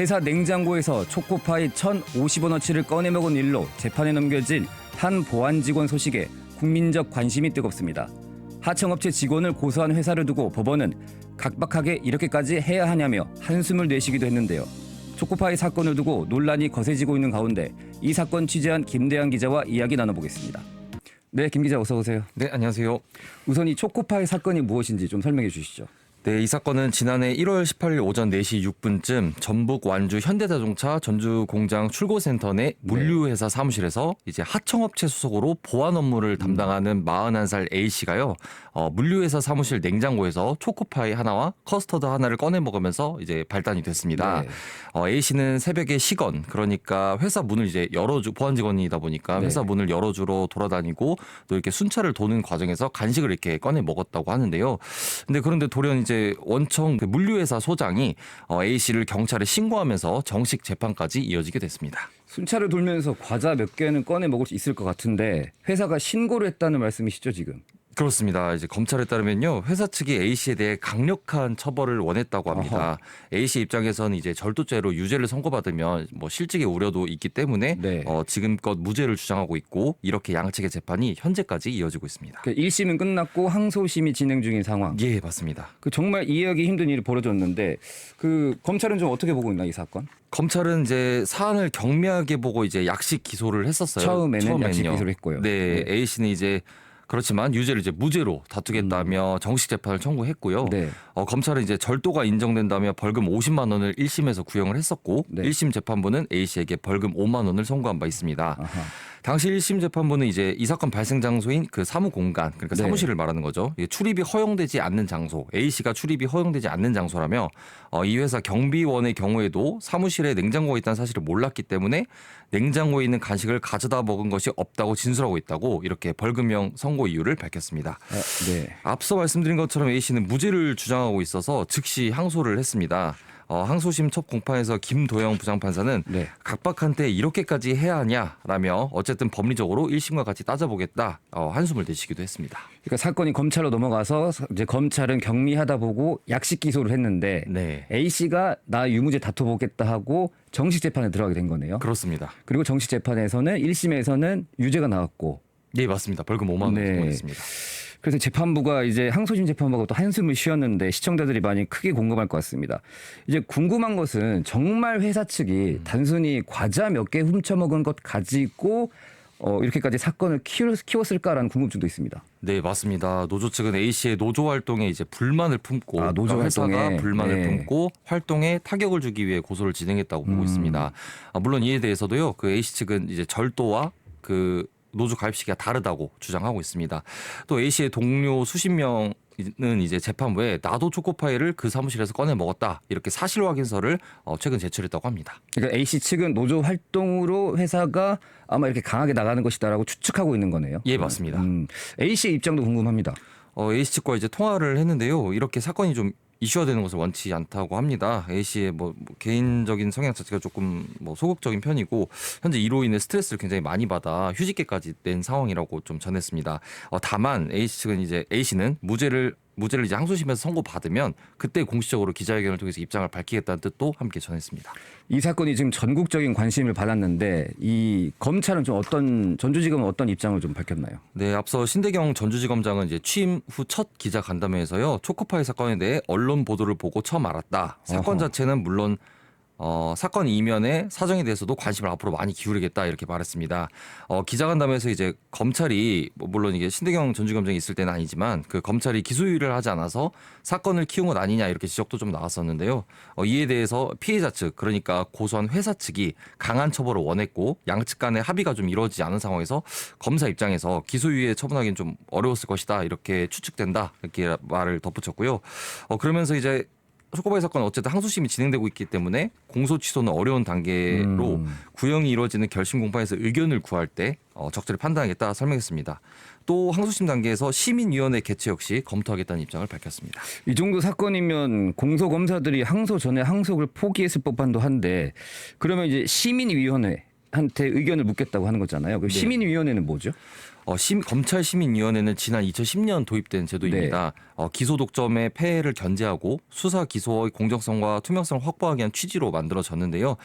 회사 냉장고에서 초코파이 1,050원어치를 꺼내 먹은 일로 재판에 넘겨진 한 보안 직원 소식에 국민적 관심이 뜨겁습니다. 하청업체 직원을 고소한 회사를 두고 법원은 각박하게 이렇게까지 해야 하냐며 한숨을 내쉬기도 했는데요. 초코파이 사건을 두고 논란이 거세지고 있는 가운데 이 사건 취재한 김대한 기자와 이야기 나눠보겠습니다. 네, 김 기자 어서 오세요. 네, 안녕하세요. 우선 이 초코파이 사건이 무엇인지 좀 설명해 주시죠. 네, 이 사건은 지난해 1월 18일 오전 4시 6분쯤 전북 완주 현대자동차 전주 공장 출고센터 내 물류회사 사무실에서 이제 하청업체 소속으로 보안 업무를 담당하는 41살 A 씨가요. 어, 물류회사 사무실 냉장고에서 초코파이 하나와 커스터드 하나를 꺼내 먹으면서 이제 발단이 됐습니다. 네. 어, A 씨는 새벽에 시건 그러니까 회사 문을 이제 열어주 보안 직원이다 보니까 네. 회사 문을 열어주러 돌아다니고 또 이렇게 순찰을 도는 과정에서 간식을 이렇게 꺼내 먹었다고 하는데요. 근데 그런데 돌연 이제 원청 그 물류회사 소장이 어, A 씨를 경찰에 신고하면서 정식 재판까지 이어지게 됐습니다. 순찰을 돌면서 과자 몇 개는 꺼내 먹을 수 있을 것 같은데 회사가 신고를 했다는 말씀이시죠 지금? 그렇습니다. 이제 검찰에 따르면요, 회사 측이 A 씨에 대해 강력한 처벌을 원했다고 합니다. A 씨 입장에서는 이제 절도죄로 유죄를 선고받으면 뭐 실직의 우려도 있기 때문에 네. 어, 지금껏 무죄를 주장하고 있고 이렇게 양측의 재판이 현재까지 이어지고 있습니다. 그 1심은 끝났고 항소심이 진행 중인 상황. 예, 맞습니다. 그 정말 이해하기 힘든 일이 벌어졌는데 그 검찰은 좀 어떻게 보고 있나 이 사건? 검찰은 이제 사안을 경미하게 보고 이제 약식 기소를 했었어요. 처음에는 약식 기소를 했고요. 네, 네. A 씨는 이제 그렇지만 유죄를 이제 무죄로 다투겠다며 정식 재판을 청구했고요. 네. 어, 검찰은 이제 절도가 인정된다며 벌금 50만 원을 1심에서 구형을 했었고 네. 1심 재판부는 A 씨에게 벌금 5만 원을 선고한 바 있습니다. 아하. 당시 1심 재판부는 이제 이 사건 발생 장소인 그 사무 공간 그러니까 네. 사무실을 말하는 거죠. 이게 출입이 허용되지 않는 장소 A 씨가 출입이 허용되지 않는 장소라며 어, 이 회사 경비원의 경우에도 사무실에 냉장고가 있다는 사실을 몰랐기 때문에 냉장고에 있는 간식을 가져다 먹은 것이 없다고 진술하고 있다고 이렇게 벌금형 선고 이유를 밝혔습니다. 아, 네. 앞서 말씀드린 것처럼 A 씨는 무죄를 주장하고 있어서 즉시 항소를 했습니다. 어, 항소심 첫 공판에서 김도영 부장판사는 네. 각박한테 이렇게까지 해야 하냐라며 어쨌든 법리적으로 1심과 같이 따져보겠다 어, 한숨을 내쉬기도 했습니다. 그러니까 사건이 검찰로 넘어가서 이제 검찰은 경미하다 보고 약식 기소를 했는데 네. A 씨가 나 유무죄 다퉈보겠다 하고 정식 재판에 들어가게 된 거네요. 그렇습니다. 그리고 정식 재판에서는 1심에서는 유죄가 나왔고 네 맞습니다. 벌금 5만 원 네. 선고했습니다. 그래서 재판부가 이제 항소심 재판부가 또 한숨을 쉬었는데 시청자들이 많이 크게 공감할 것 같습니다. 이제 궁금한 것은 정말 회사 측이 단순히 과자 몇 개 훔쳐 먹은 것 가지고 어, 이렇게까지 사건을 키웠, 키웠을까라는 궁금증도 있습니다. 네 맞습니다. 노조 측은 A 씨의 노조 활동에 이제 불만을 품고 아, 노조 그러니까 회사가 활동에. 불만을 네. 품고 활동에 타격을 주기 위해 고소를 진행했다고 보고 음. 있습니다. 아, 물론 이에 대해서도요. 그 A 씨 측은 이제 절도와 그 노조 가입 시기가 다르다고 주장하고 있습니다. 또 A 씨의 동료 수십 명은 이제 재판부에 나도 초코파이를 그 사무실에서 꺼내 먹었다 이렇게 사실 확인서를 어, 최근 제출했다고 합니다. 그러니까 A 씨 측은 노조 활동으로 회사가 아마 이렇게 강하게 나가는 것이다라고 추측하고 있는 거네요. 예 맞습니다. 음, A 씨의 입장도 궁금합니다. 어, A 씨 측과 이제 통화를 했는데요. 이렇게 사건이 좀 이슈화 되는 것을 원치 않다고 합니다. A 씨의 뭐, 뭐 개인적인 성향 자체가 조금 뭐 소극적인 편이고 현재 이로 인해 스트레스를 굉장히 많이 받아 휴직계까지 낸 상황이라고 좀 전했습니다. 어, 다만 A 씨 측은 이제 A 씨는 무죄를 무죄를 이제 항소심에서 선고받으면 그때 공식적으로 기자회견을 통해서 입장을 밝히겠다는 뜻도 함께 전했습니다. 이 사건이 지금 전국적인 관심을 받았는데 이 검찰은 좀 어떤 전주지검은 어떤 입장을 좀 밝혔나요? 네, 앞서 신대경 전주지검장은 이제 취임 후 첫 기자 간담회에서요 초코파이 사건에 대해 언론 보도를 보고 처음 알았다. 사건. 자체는 물론 어, 사건 이면의 사정에 대해서도 관심을 앞으로 많이 기울이겠다 이렇게 말했습니다. 어, 기자간담회에서 이제 검찰이 뭐 물론 이게 신대경 전주검장이 있을 때는 아니지만 그 검찰이 기소유예를 하지 않아서 사건을 키운 것 아니냐 이렇게 지적도 좀 나왔었는데요. 어, 이에 대해서 피해자 측 그러니까 고소한 회사 측이 강한 처벌을 원했고 양측 간의 합의가 좀 이루어지지 않은 상황에서 검사 입장에서 기소유예 처분하기는 좀 어려웠을 것이다 이렇게 추측된다 이렇게 말을 덧붙였고요. 어, 그러면서 이제 초코바이 사건 어쨌든 항소심이 진행되고 있기 때문에 공소 취소는 어려운 단계로 음. 구형이 이루어지는 결심 공판에서 의견을 구할 때 어, 적절히 판단하겠다 설명했습니다. 또 항소심 단계에서 시민위원회 개최 역시 검토하겠다는 입장을 밝혔습니다. 이 정도 사건이면 공소 검사들이 항소 전에 항소를 포기했을 법한도 한데 그러면 이제 시민위원회 한테 의견을 묻겠다고 하는 거잖아요. 그 네. 시민위원회는 뭐죠? 어, 심, 검찰 시민위원회는 지난 2010년 도입된 제도입니다. 어, 기소 독점의 폐해를 견제하고 수사 기소의 공정성과 투명성을 확보하기 위한 취지로 만들어졌는데요.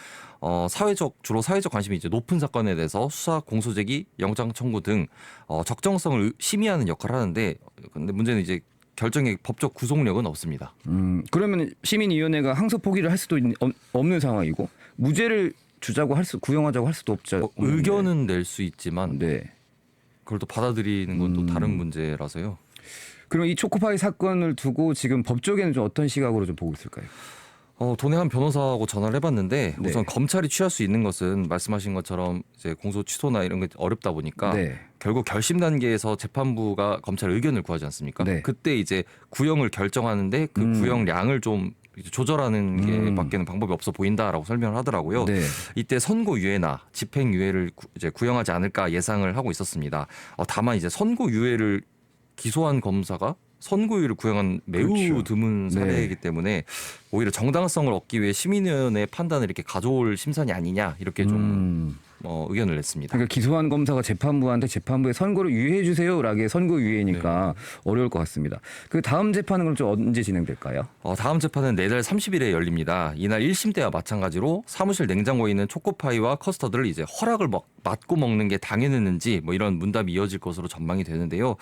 어, 사회적 주로 사회적 관심이 이제 높은 사건에 대해서 수사 공소 제기, 영장 청구 등 어, 적정성을 심의하는 역할을 하는데 근데 문제는 이제 결정의 법적 구속력은 없습니다. 음, 그러면 시민위원회가 항소 포기를 할 수도 있, 없- 없는 상황이고 무죄를 주자고 할 수, 구형하자고 할 수도 없죠. 뭐 의견은 낼 수 있지만 네. 그걸 또 받아들이는 건또 음. 다른 문제라서요. 그럼 이 초코파이 사건을 두고 지금 법조계는 좀 어떤 시각으로 좀 보고 있을까요? 어, 돈의 한 변호사하고 전화를 해봤는데 네. 우선 검찰이 취할 수 있는 것은 말씀하신 것처럼 이제 공소 취소나 이런 게 어렵다 보니까 네. 결국 결심 단계에서 재판부가 검찰 의견을 구하지 않습니까? 네. 그때 이제 구형을 결정하는데 그 음. 구형량을 좀 조절하는 음. 게밖에는 방법이 없어 보인다라고 설명을 하더라고요. 네. 이때 선고유예나 집행유예를 구- 이제 구형하지 않을까 예상을 하고 있었습니다. 어, 다만 이제 선고유예를 기소한 검사가 선고유예를 구형한 매우 그렇죠. 드문 네. 사례이기 때문에 오히려 정당성을 얻기 위해 시민위원회 판단을 이렇게 가져올 심산이 아니냐 이렇게 좀 음. 어, 의견을 냈습니다. 그러니까 기소한 검사가 재판부한테 재판부에 선고를 유예해 주세요라게 선고 유예니까 네. 어려울 것 같습니다. 그 다음 재판은 그럼 좀 언제 진행될까요? 어, 다음 재판은 내달 30일에 열립니다. 이날 1심 때와 마찬가지로 사무실 냉장고에 있는 초코파이와 커스터드를 이제 허락을 먹, 맞고 먹는 게 당연했는지 뭐 이런 문답이 이어질 것으로 전망이 되는데요.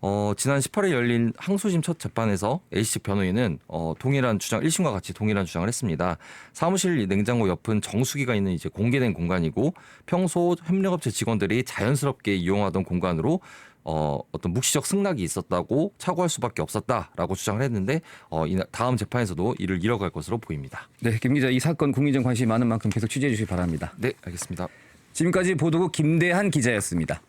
어, 지난 18일 열린 항소심 첫 재판에서 A씨 변호인은 어, 동일한 주장 1심과 같이 동일한 주장을 했습니다. 사무실 냉장고 옆은 정수기가 있는 이제 공개된 공간이고 평소 협력업체 직원들이 자연스럽게 이용하던 공간으로 어, 어떤 묵시적 승낙이 있었다고 착오할 수밖에 없었다라고 주장을 했는데 어, 이 다음 재판에서도 이를 이뤄갈 것으로 보입니다. 네, 김 기자 이 사건 국민적 관심이 많은 만큼 계속 취재해 주시기 바랍니다. 네, 알겠습니다. 지금까지 보도국 김대한 기자였습니다.